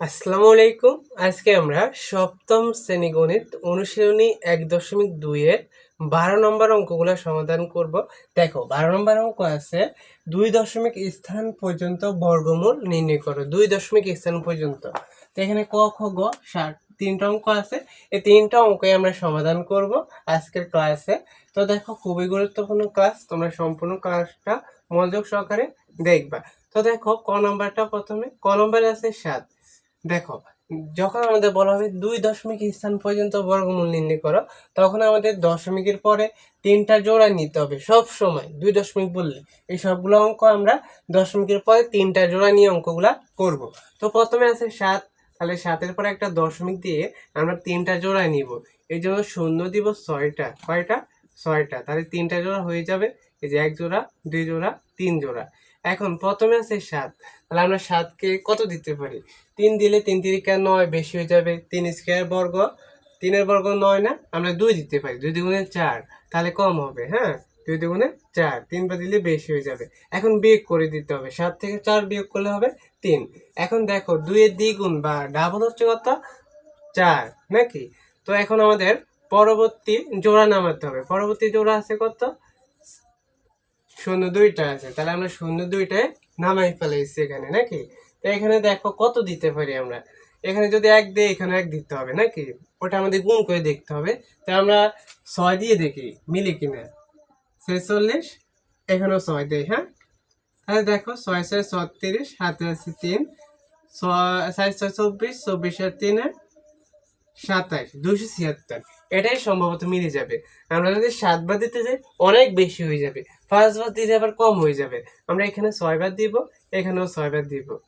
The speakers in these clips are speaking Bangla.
আসসালামু আলাইকুম। আজকে আমরা সপ্তম শ্রেণি গণিত অনুশীলনী এক দশমিক দুইয়ের বারো নম্বর অঙ্কগুলো সমাধান করব। দেখো, বারো নম্বর অঙ্ক আছে, দুই দশমিক স্থান পর্যন্ত বর্গমূল নির্ণয় করো, দুই দশমিক স্থান পর্যন্ত। তো এখানে ক, খ, গ ষাট তিনটা অঙ্ক আছে, এই তিনটা অঙ্কই আমরা সমাধান করব আজকের ক্লাসে। তো দেখো, খুবই গুরুত্বপূর্ণ ক্লাস, তোমরা সম্পূর্ণ ক্লাসটা মনোযোগ সহকারে দেখবা। তো দেখো, ক নম্বরটা প্রথমে, ক নম্বরে আছে সাত দেখো, যখন আমাদের বলা হবে দুই দশমিক স্থান পর্যন্ত বর্গমূল নির্ণয় করো, তখন আমাদের দশমিকের পরে তিনটা জোড়া নিতে হবে সব সময়, দুই দশমিক বললে। এই সবগুলো অঙ্ক আমরা দশমিকের পরে তিনটা জোড়া নিয়ে অঙ্কগুলা করব। তো প্রথমে আছে সাত, তাহলে সাতের পরে একটা দশমিক দিয়ে আমরা তিনটা জোড়া নিব। এই জন্য শূন্য দিব ছয়টা, কয়টা? ছয়টা। তাহলে তিনটা জোড়া হয়ে যাবে, এই যে এক জোড়া, দুই জোড়া, তিন জোড়া। এখন প্রথমে আছে সাত। তাহলে আমরা সাতকে কত দিতে পারি? তিন দিলে তিন তিরিকা নয় বেশি হয়ে যাবে তিন স্কোয়ার বর্গ। তিনের বর্গ নয় না, আমরা দুই দিতে পারি, দুই দুগুণে চার। তাহলে কম হবে হ্যাঁ? দুই দুগুণে চার তিনবার দিলে বেশি হয়ে যাবে। এখন বিয়োগ করে দিতে হবে, সাত থেকে চার বিয়োগ করলে হবে তিন। এখন দেখো দুইয়ের দ্বিগুণ বা ডাবল হচ্ছে কত? চার, নাকি? তো এখন আমাদের পরবর্তী জোড়া নামাতে হবে। পরবর্তী জোড়া আছে কত? শূন্য দুইটা আছে, তাহলে আমরা শূন্য দুইটায় নামাই ফেলাইছি এখানে, নাকি? তো এখানে দেখো কত দিতে পারি আমরা। এখানে যদি এক দিই এখানে এক দিতে হবে, নাকি? ওটা আমাদের গুণ করে দেখতে হবে। তো আমরা ছয় দিয়ে দেখি, মিলি কিনা। ছেচল্লিশ, এখানেও ছয় দেই হ্যাঁ? তাহলে দেখো, ছয় ছয় ছত্রিশ হাতে আছে তিন, ছয় ছয় চব্বিশ চব্বিশ আর তিনে সাতাইশ দুশো ছিয়াত্তর। এটাই সম্ভবত মিলে যাবে। আমরা যদি সাতবার দিতে যাই, অনেক বেশি হয়ে যাবে। পাঁচবার দিলে আবার কম হয়ে যাবে। আমরা এখানে ছয়বার দিব, এখানেও ছয়বার দিব।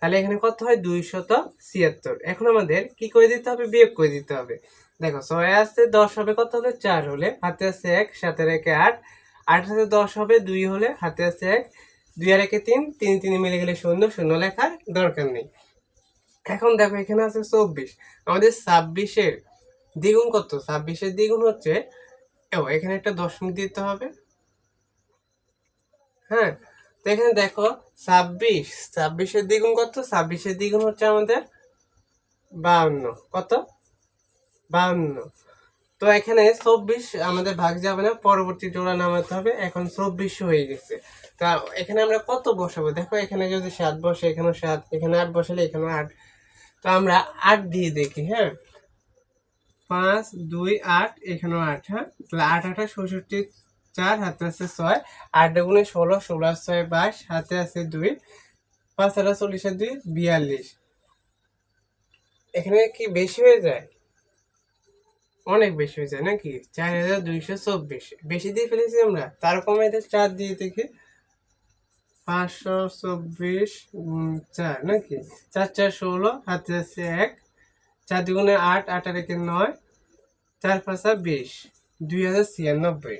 তাহলে এখানে কত হয়? দুইশত ছিয়াত্তর। এখন আমাদের কি করে দিতে হবে? বিয়োগ করে দিতে হবে। দেখো, ছয় আসতে দশ হবে কত হলে? চার হলে। হাতে আছে এক, সাতের একে আট। আট হাতে দশ হবে, দুই হলে। হাতে আছে এক, দুই আর একে তিন। তিন, তিনে মিলে গেলে শূন্য। শূন্য লেখার দরকার নেই। এখন দেখো, এখানে আছে চব্বিশ। আমাদের ছাব্বিশের দ্বিগুণ কত? ছাব্বিশের দ্বিগুণ হচ্ছে, ও, এখানে একটা দশমিক দিতে হবে। হ্যাঁ তো এখানে দেখো, ছাব্বিশ, ছাব্বিশের দ্বিগুণ কত? ছাব্বিশের দ্বিগুণ হচ্ছে আমাদের বাউন্ন কত? বাউন্ন তো এখানে চব্বিশ আমাদের ভাগ যাবে না, পরবর্তী জোড়া নামাতে হবে। এখন চব্বিশ হয়ে গেছে। তা এখানে আমরা কত বসাবো? দেখো, এখানে যদি সাত বসে এখানে সাত, এখানে আট বসালে এখানে আট। তো আমরা আট দিয়ে দেখি হ্যাঁ? পাঁচ, দুই, আট, এখানেও আট হ্যাঁ? তাহলে আট, আটা ষষট্টি চার, হাতে আছে ছয়, আট গুণে ষোলো ষোলো ছয়, বাইশ, হাতে আছে দুই, পাঁচ আটা চল্লিশ আর দুই, বিয়াল্লিশ। এখানে কি বেশি হয়ে যায়? অনেক বেশি হয়ে যায়, নাকি? চার হাজার দুইশো চব্বিশ। বেশি দিয়ে ফেলেছি আমরা, তার কমে চার দিয়ে দেখি। পাঁচশো চব্বিশ চার, নাকি? চার চার, ষোলো, হাতে আছে এক চার দুগুণে আট আট আর একে নয়, চার পাঁচা বিশ, দুই হাজার ছিয়ানব্বই।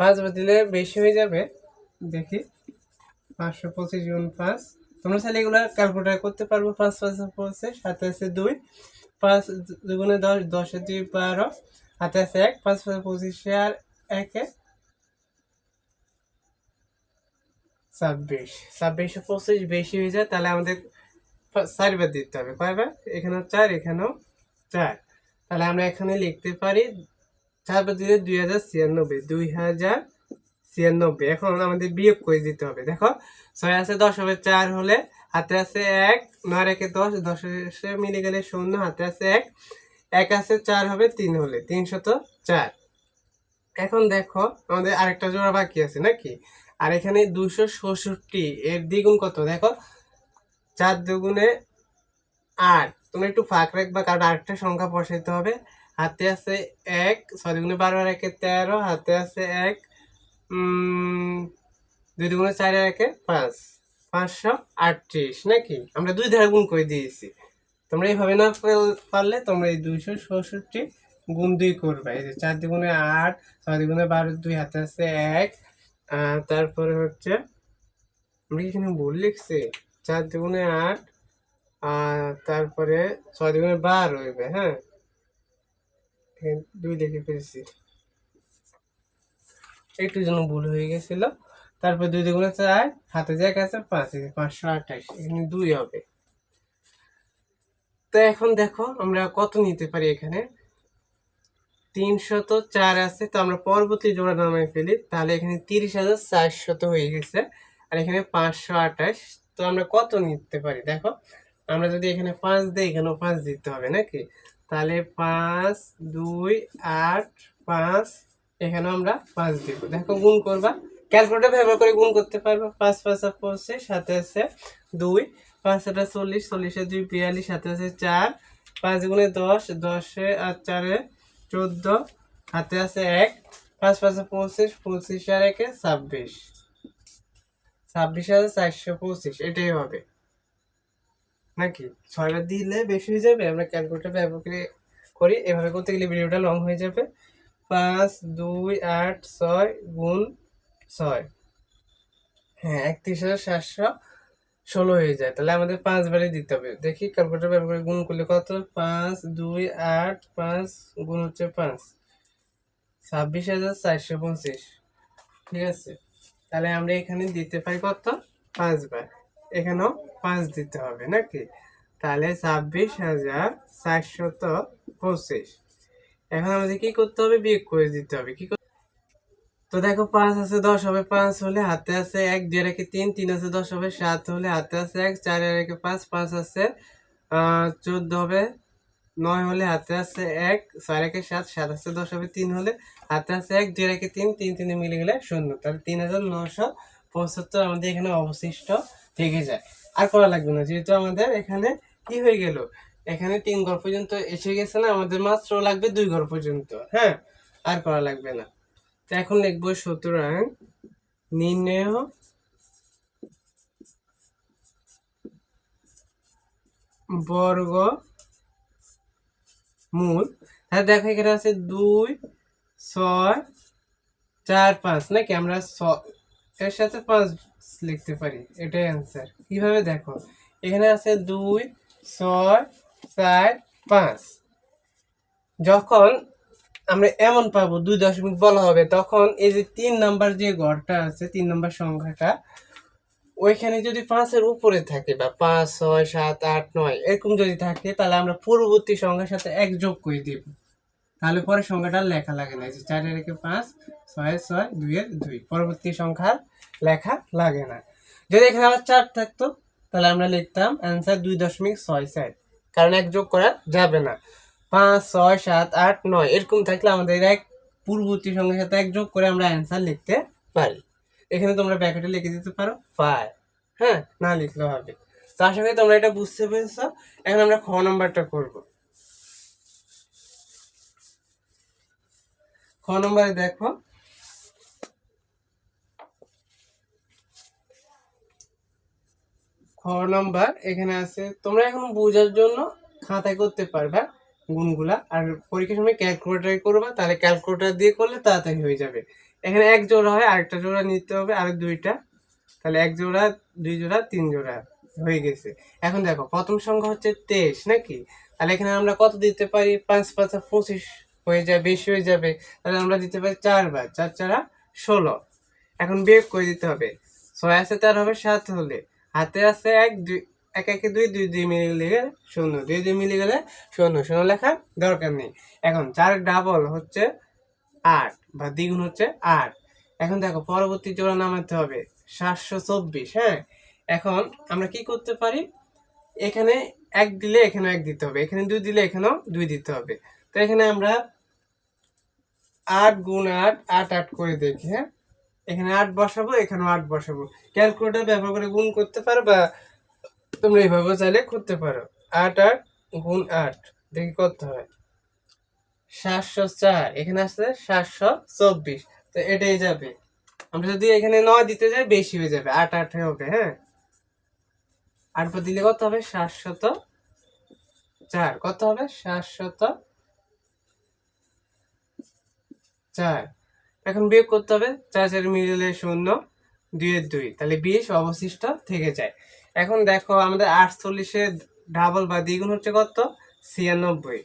পাঁচ দিলে বেশি হয়ে যাবে। দেখি, পাঁচশো পঁচিশ গুণ পাঁচ। তোমরা চাইলে এগুলো ক্যালকুলেটার করতে পারব। পাঁচ পাঁচ পঁচিশ হাতে আছে দুই। পাঁচ দুগুণে দশ, দশে, দুই, বারো। হাতে আছে এক, পাঁচ পাঁচ, পঁচিশে আর একে ছাব্বিশ। ছাব্বিশে পঁচিশ বেশি হয়ে যায়, তাহলে আমাদের চারবার দিতে হবে। কয়বার? এখানেও চার এখানেও চার। তাহলে আমরা এখানে লিখতে পারি চারবার দিলে দুই হাজার ছিয়ানব্বই, দুই হাজার ছিয়ানব্বই। এখন আমাদের বিয়োগ করে দিতে হবে, দেখো। ছয় আছে দশ হবে চার হলে হাতে আছে এক, নয় একে দশ, দশে মিলে গেলে শূন্য, হাতে আছে এক এক আছে চার হবে তিন হলে তিনশত চার। এখন দেখো, আমাদের আরেকটা জোড়া বাকি আছে নাকি? আর এখানে দুশো ষষট্টি, এর দ্বিগুণ কত? দেখো চার দুগুণে আট। তুমি একটু ফাঁক রাখবা, কারণ আরেকটা সংখ্যা বসাইতে হবে। হাতে আছে এক, ছয় দুগুণে বারো আর একে তেরো। হাতে আছে এক দুই দুগুণে চার আর একে পাঁচ। পাঁচশো আটত্রিশ, নাকি? আমরা দুই ধারা গুণ করে দিয়েছি। তোমরা এইভাবে না পার- পারলে তোমরা এই দুইশো ষষট্টি গুণ দুই করবে। এই যে চার দুগুণে আট, ছয় দুগুণে বারো, দুই হাতে আছে এক। তারপরে হচ্ছে, আমরা এখানে ভুল লিখছি? চার দুগুণে আট আর তারপরে ছয় দুগুণে বারো হইবে হ্যাঁ? দুই লিখে ফেলছি। একটু যেন ভুল হয়ে গেছিল। তারপর দুই দুগুণে চার, হাতে যে আছে, পাঁচ পাঁচশো আঠাশ, এখানে দুই হবে। তো এখন দেখো, আমরা কত নিতে পারি এখানে? তিনশত চার আছে, তো আমরা পরবর্তী জোড়া নামাই ফেলি। তাহলে এখানে তিরিশ হাজার চারশত হয়ে গেছে, আর এখানে পাঁচশো আঠাশ তো আমরা কত নিতে পারি? দেখো, আমরা যদি এখানে পাঁচ দিই, এখানেও পাঁচ দিতে হবে, নাকি? তাহলে পাঁচ, দুই, আট, পাঁচ, এখানেও আমরা পাঁচ দিব। দেখো, গুণ করবা। ক্যালকুলেটর ব্যবহার করে গুণ করতে পারব। পাঁচ পাঁচ পঁচিশ সাথে আছে দুই, পাঁচ, আটা চল্লিশ, চল্লিশে দুই, বিয়াল্লিশ সাথে আছে চার, পাঁচ গুণে দশ, দশে আর চারে, চোদ্দ হাতে আছে এক, পাঁচ, পাঁচে পঁচিশ পঁচিশ আর একে ছাব্বিশ। ছাব্বিশ হাজার চারশো পঁচিশ, এটাই হবে। নাকি? ছয়টা দিলে বেশি হয়ে যাবে? আমরা ক্যালকুলেটার ব্যবহার করে করি, এভাবে করতে গেলে ভিডিওটা লং হয়ে যাবে। পাঁচ, দুই, আট, ছয়, গুণ ছয়। হ্যাঁ একত্রিশ হাজার সাতশো ষোলো হয়ে যায়। তাহলে আমাদের পাঁচবারই দিতে হবে। দেখি ক্যালকুলেটার ব্যবহার করে গুণ করলে কত? পাঁচ, দুই, আট, পাঁচ, গুণ হচ্ছে পাঁচ। ছাব্বিশ হাজার চারশো পঁচিশ। ঠিক আছে? তাহলে আমরা এখানে দিতে পারি কত? পাঁচবার। এখানেও পাঁচ দিতে হবে নাকি? তাহলে ছাব্বিশ হাজার চারশত পঁচিশ। এখন আমাদের কি করতে হবে? বিয়োগ করে দিতে হবে। কি তো দেখো পাঁচ আছে, দশ হবে, পাঁচ হলে হাতে আছে এক, দুই রেখে তিন তিন আছে, দশ হবে, সাত হলে হাতে আছে এক, চার রেখে পাঁচ পাঁচ আছে চোদ্দ হবে নয় হলে হাতে আছে এক ছয় রেখে সাত সাত আছে দশ হবে তিন হলে হাতে আছে এক, দুই রেখে তিন তিন তিনে মিলে গেলে শূন্য। তাহলে তিন হাজার নশো পঁচাত্তর আমাদের এখানে অবশিষ্ট থেকে যায়। আর করা লাগবে না, যেহেতু আমাদের এখানে কি হয়ে গেল? এখানে তিন ঘর পর্যন্ত এসে গেছে না, আমাদের মাত্র লাগবে দুই ঘর পর্যন্ত হ্যাঁ? আর করা লাগবে না। তো এখন লিখব সুতরাং নির্ণয় বর্গ মূল। হ্যাঁ দেখো এখানে আছে দুই, ছয়, চার, পাঁচ। নাকি আমরা ছ- এর সাথে পাঁচ লিখতে পারি? এটাই অ্যান্সার কীভাবে দেখো? এখানে আছে দুই, ছয়, চার, পাঁচ। যখন আমরা এমন পাবো, দুই দশমিক বলা হবে, তখন এই যে তিন নাম্বার যে ঘরটা আছে, তিন নাম্বার সংখ্যাটা ওইখানে যদি পাঁচের উপরে থাকে বা পাঁচ, ছয়, সাত, আট, নয়, এরকম যদি থাকে, তাহলে আমরা পূর্ববর্তী সংখ্যার সাথে এক যোগ করে দিব। তাহলে পরে সংখ্যাটা লেখা লাগে না। যে চারের একে পাঁচ, ছয় ছয়, দুইয়ের দুই। পরবর্তী সংখ্যার লেখা লাগে না। যদি এখানে আবার চার থাকতো, তাহলে আমরা লিখতাম অ্যান্সার দুই দশমিক ছয় চার। কারণ এক যোগ করা যাবে না। পাঁচ, ছয়, সাত, আট, নয়, এরকম থাকলে আমাদের এক পূর্ববর্তী সংখ্যার সাথে এক যোগ করে আমরা অ্যান্সার লিখতে পারি। এখানে তোমরা ব্যাকেটে লিখে দিতে পারো ফাইভ হ্যাঁ? না লিখলেও হবে। তো আশা করি তোমরা এটা বুঝতে পেরেছ। এখন আমরা খ নম্বরটা করব। খ নম্বরে দেখো। খ নাম্বার এখানে আছে, তোমরা এখন বোঝার জন্য খাতায় করতে পারবা গুণগুলা। আর পরীক্ষার সময় ক্যালকুলেটার করবা, তাহলে ক্যালকুলেটার দিয়ে করলে তাড়াতাড়ি হয়ে যাবে। এখানে এক জোড়া হয়, আরেকটা জোড়া নিতে হবে আর দুইটা। তাহলে এক জোড়া, দুই জোড়া, তিন জোড়া হয়ে গেছে। এখন দেখো, প্রথম সংখ্যা হচ্ছে তেইশ, নাকি? তাহলে এখানে আমরা কত দিতে পারি? পাঁচ পাঁচ পঁচিশ হয়ে যায়, বেশি হয়ে যাবে। তাহলে আমরা দিতে পারি চারবার চার, চারা ষোলো। এখন বিয়োগ করে দিতে হবে। ছয় আছে তার হবে, সাত হলে। হাতে আছে এক, দুই, এক, একে দুই দুই দুই মিলে গেলে শূন্য। দুই দুই মিলে গেলে শূন্য। শূন্য লেখার দরকার নেই। এখন চার ডাবল হচ্ছে আট বা দ্বিগুণ হচ্ছে আট। এখন দেখো, পরবর্তী জোড়া নামাতে হবে সাতশো চব্বিশ হ্যাঁ? এখন আমরা কি করতে পারি? এখানে এক দিলে এখানেও এক দিতে হবে, এখানে দুই দিলে এখানেও দুই দিতে হবে। তো এখানে আমরা আট গুণ আট আট আট করে দেখি হ্যাঁ? এখানে আট বসাবো, এখানেও আট বসাবো। ক্যালকুলেটার ব্যবহার করে গুণ করতে পারো বা তোমরা এইভাবে চাইলে করতে পারো। আট আট, গুণ আট, দেখি কত হয়। সাতশো চার, এখানে আসছে সাতশো চব্বিশ, তো এটাই যাবে। আমরা যদি এখানে নয় দিতে যাই, বেশি হয়ে যাবে, আট আট হবে হ্যাঁ? আট পর দিলে কত হবে? সাতশত চার, কত হবে? সাতশত চার। এখন বিয়োগ করতে হবে, চার চার মিলে শূন্য, দুইয়ের দুই, তাহলে বিশ অবশিষ্ট থেকে যায়। এখন দেখো, আমাদের আটচল্লিশের ডাবল বা দ্বিগুণ হচ্ছে কত? ছিয়ানব্বই।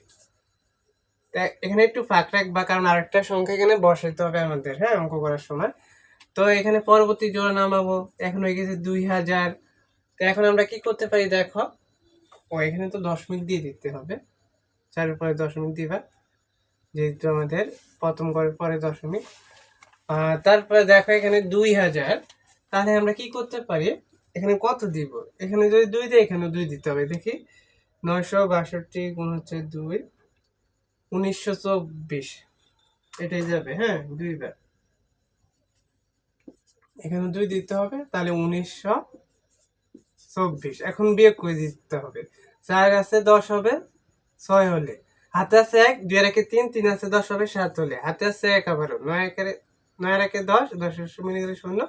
এখানে একটু ফাঁক রাখবা কারণ আরেকটা সংখ্যা এখানে বসাইতে হবে আমাদের হ্যাঁ অঙ্ক করার সময়। তো এখানে পরবর্তী জোড়া নামাবো, এখন হয়ে গেছে দুই হাজার। তো এখন আমরা কি করতে পারি, দেখো? ও, এখানে তো দশমিক দিয়ে দিতে হবে। চার পরে দশমিক দিবা, যেহেতু আমাদের প্রথম করার পরে দশমিক তারপরে দেখো, এখানে দুই হাজার। তাহলে আমরা কি করতে পারি? এখানে কত দিব? এখানে যদি দুই দেয় এখানে দুই দিতে হবে। দেখি, নয়শো বাষট্টি গুণ হচ্ছে দুই। উনিশশো চব্বিশ। এটাই যাবে হ্যাঁ দুইবার। এখানে দুই দিতে হবে, তাহলে উনিশশো চব্বিশ। এখন বিয়োগ করে দিতে হবে। চার আছে, দশ হবে, ছয় হলে। হাতে আছে এক, দুই একে তিন তিন আছে, দশ হবে, সাত হলে। হাতে আছে এক আবারও। নয় একের নয় একে দশ দশ মিলে গেলে শূন্য।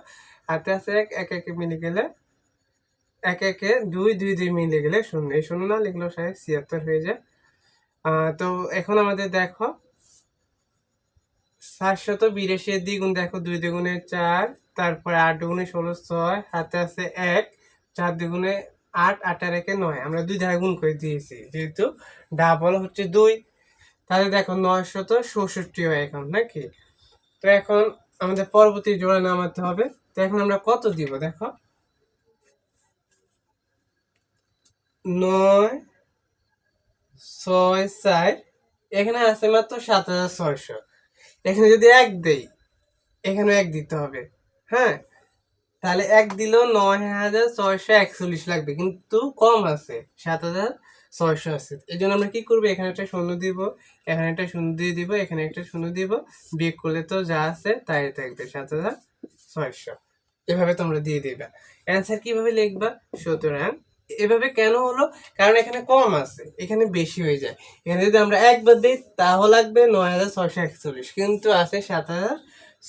হাতে আছে এক এক একে মিলে গেলে, এক একে দুই দুই দুই মিলে গেলে শূন্য। এই শূন্য না লিখলেও সাহেব ছিয়াত্তর হয়ে যায়। তো এখন আমাদের দেখো সাতশত বিরাশি দ্বিগুণ, দেখো দুই দ্বিগুণে চার, তারপরে আট দুগুণে ষোলো, ছয় হাতে আছে এক, চার দ্বিগুণে আট আট আর একে নয়। আমরা দুই ধারা গুণ করে দিয়েছি, যেহেতু ডাবল হচ্ছে দুই। তাহলে দেখো নয়শত ষষট্টি হয় এখন, নাকি? তো এখন আমাদের পরবর্তী জোড়া নামাতে হবে। তো এখন আমরা কত দিব, দেখো? নয় ছয় চার, এখানে আছে মাত্র সাত হাজার ছয়শো। এখানে যদি এক দেই এখানে এক দিতে হবে হ্যাঁ? তাহলে এক দিলেও নয় হাজার ছয়শো একচল্লিশ লাগবে, কিন্তু কম আছে, সাত হাজার ছয়শো আছে। এই জন্য আমরা কি করব? এখানে একটা শূন্য দিব, এখানে একটা শূন্য দিয়ে দিব, এখানে একটা শূন্য দিব, বিয়োগ করলে তো যা আছে তাই থাকবে সাত হাজার ছয়শো। এভাবে তোমরা দিয়ে দিবা। অ্যান্সার কীভাবে লিখবা? সুতরাং এভাবে কেন হলো? কারণ এখানে কম আছে, এখানে বেশি হয়ে যায়। এখানে যদি আমরা একবার দিই তাহলে লাগবে নয় হাজার ছয়শো একচল্লিশ, কিন্তু আছে সাত হাজার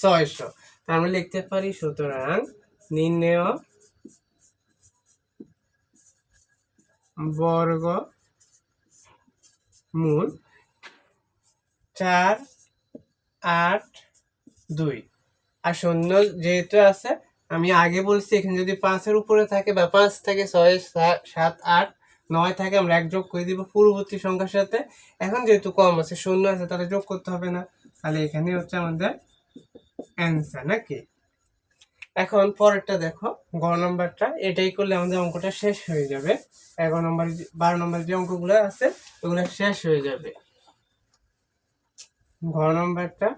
ছয়শো। আমরা লিখতে পারি সুতরাং নির্ণয় বর্গ মূল চার আট দুই। আর শূন্য যেহেতু আছে আমি আগে বলছি, এখানে যদি পাঁচের উপরে থাকে বা পাঁচ থাকে, ছয়, সাত আট, নয় থাকে, আমরা এক যোগ করে দিব পূর্ববর্তী সংখ্যার সাথে। এখন যেহেতু কম আছে, শূন্য আছে, তাহলে যোগ করতে হবে না। তাহলে এখানে হচ্ছে আমাদের অ্যান্সার নাকি? এখন পরেরটা দেখো, গ নম্বরটা, এটাই করলে আমাদের অঙ্কটা শেষ হয়ে যাবে। এগারো নম্বর, বারো নম্বর যে অঙ্কগুলো আছে, ওগুলো শেষ হয়ে যাবে। ঘ নম্বরটা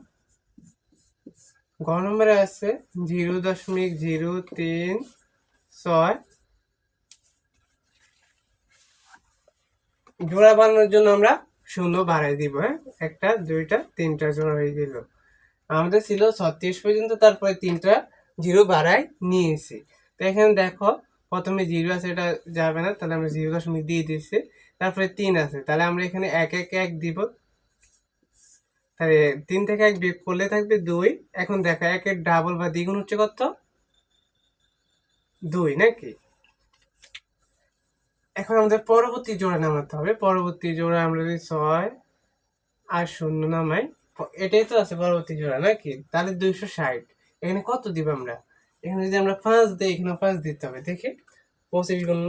ঘ নম্বরে আছে জিরো দশমিক জিরো তিন ছয়। জোড়া বানানোর জন্য আমরা শূন্য বাড়াই দিব হ্যাঁ? একটা, দুইটা, তিনটা জোড়া হয়ে গেল। আমাদের ছিল ছত্রিশ পর্যন্ত, তারপরে তিনটা জিরো বাড়াই নিয়েছি। তো এখানে দেখো, প্রথমে জিরো আছে, এটা যাবে না, তাহলে আমরা জিরো দশমিক দিয়ে দিচ্ছি তারপরে তিন আছে। তাহলে আমরা এখানে এক এক এক দিব তাহলে তিন থেকে এক বিয়োগ করলে থাকবে দুই। এখন দেখো, একের ডাবল বা দ্বিগুণ হচ্ছে কত? দুই, নাকি? এখন আমাদের পরবর্তী জোড়া নামাতে হবে। পরবর্তী জোড়া আমরা যদি ছয় আর শূন্য নামাই এটাই তো আছে পরবর্তী জোড়া, নাকি? তাহলে দুইশো ষাট। এখানে কত দিব আমরা? এখানে যদি আমরা পাঁচ দিই এখানে পাঁচ দিতে হবে। দেখি, পঁচিশ গুণ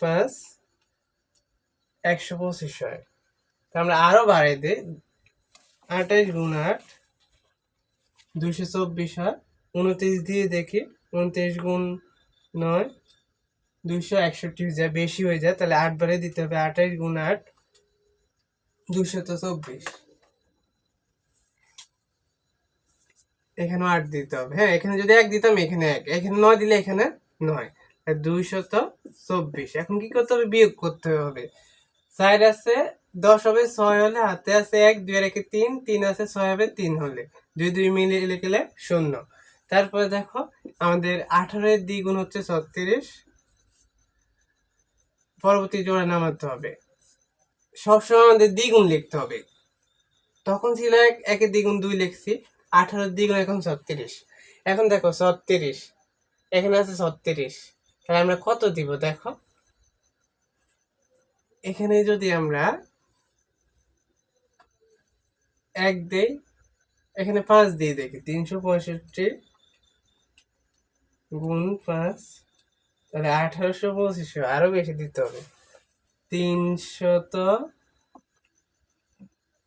পাঁচ, একশো পঁচিশ হয়। তা আমরা আরও বাড়াই দিই। আঠাইশ গুণ আট, দুইশো চব্বিশ হয় উনত্রিশ দিয়ে দেখি, উনত্রিশ গুণ নয় দুশো একষট্টি হয়ে যায়, বেশি হয়ে যায়, তাহলে আট বারে দিতে হবে আঠাইশ গুণ আট, দুইশো তো চব্বিশ। এখানে আট দিতে হবে হ্যাঁ এখানে যদি এক দিতাম, এখানে এক, এখানে নয় দিলে এখানে নয় দুইশত চব্বিশ, এখন কি করতে হবে? বিয়োগ করতে হবে। চার আছে দশ হবে ছয় হলে হাতে আছে এক, দুই একে তিন তিন আছে ছয় হবে তিন হলে। দুই দুই মিলে গেলে শূন্য। তারপরে দেখো, আমাদের আঠারোর দ্বিগুণ হচ্ছে ছত্রিশ। পরবর্তী জোড়া নামাতে হবে। সবসময় আমাদের দ্বিগুণ লিখতে হবে। তখন ছিল এক, একে দ্বিগুণ দুই লিখছি। আঠারোর দ্বিগুণ এখন ছত্রিশ। এখন দেখো, ছত্রিশ। এখানে আছে ছত্রিশ। তাহলে আমরা কত দিব, দেখো? এখানে যদি আমরা এক দেই এখানে পাঁচ দিয়ে দেখি তিনশো পঁয়ষট্টি গুণ পাঁচ তাহলে আঠারোশো পঁচিশশো আরও বেশি দিতে হবে। তিনশত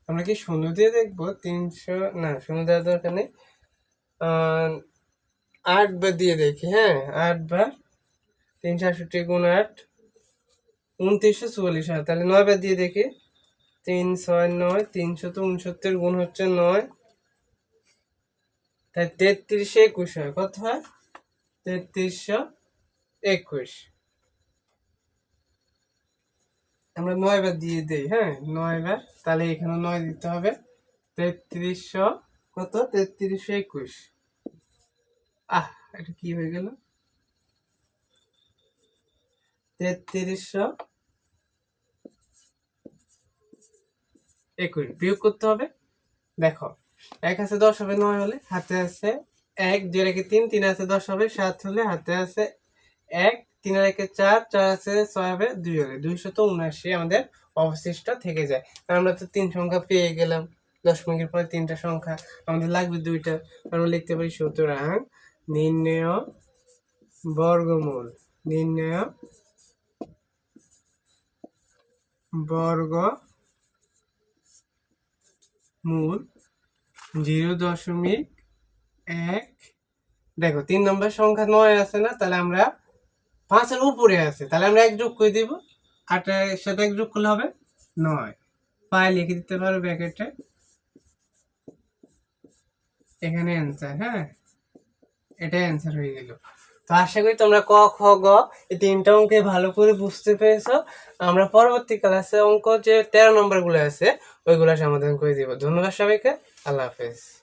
আমরা কি শূন্য দিয়ে দেখব? তিনশো না শূন্য দেওয়ার দরকার নেই। আহ, আট বার দিয়ে দেখি হ্যাঁ আট বার তিনশো আটষট্টি গুণ আট উনত্রিশশো চুয়াল্লিশ হয়। তাহলে নয় বার দিয়ে দেখি। তিন ছয় নয় তিনশত উনসত্তর গুণ হচ্ছে নয়। তাই তেত্রিশশো একুশ হয়। কত হয়? তেত্রিশশো একুশ। আমরা নয় বার দিয়ে দেই হ্যাঁ? নয় বার, তাহলে এখানে নয় দিতে হবে। তেত্রিশশো কত? তেত্রিশশো একুশ। আহ, এটা কি হয়ে গেল? তেত্রিশশো একুশ বিয়োগ করতে হবে। দেখো, এক আছে দশ হবে নয় হলে, হাতে আছে এক, দুই রেখে তিন তিন আছে দশ হবে সাত হলে, হাতে আছে এক, তিন রেখে চার চার আছে ছয় হবে দুই হলে। দুইশত উনআশি আমাদের অবশিষ্ট থেকে যায়। আমরা তো তিন সংখ্যা পেয়ে গেলাম। দশমিকের পরে তিনটা সংখ্যা, আমাদের লাগবে দুইটা। আমরা লিখতে পারি সুতরাং নির্ণয় বর্গমূল, নির্ণয় বর্গ মূল জিরো দশমিক এক। দেখো, তিন নম্বর সংখ্যা নয় আছে না, তাহলে আমরা পাঁচের উপরে আছে, তাহলে আমরা এক যোগ করে দিব আটের সাথে এক যোগ করলে হবে নয়। পায়ে লিখে দিতে পারো ব্যাকেটে এখানে অ্যান্সার হ্যাঁ? এটাই অ্যান্সার হয়ে গেল। তো আশা করি তোমরা ক, খ, গ, এই তিনটা অঙ্কে ভালো করে বুঝতে পেরেছ। আমরা পরবর্তী ক্লাসে অঙ্ক যে তেরো নম্বরগুলো আছে ওইগুলো সমাধান করে দিব। ধন্যবাদ সবাইকে। আল্লাহ হাফেজ।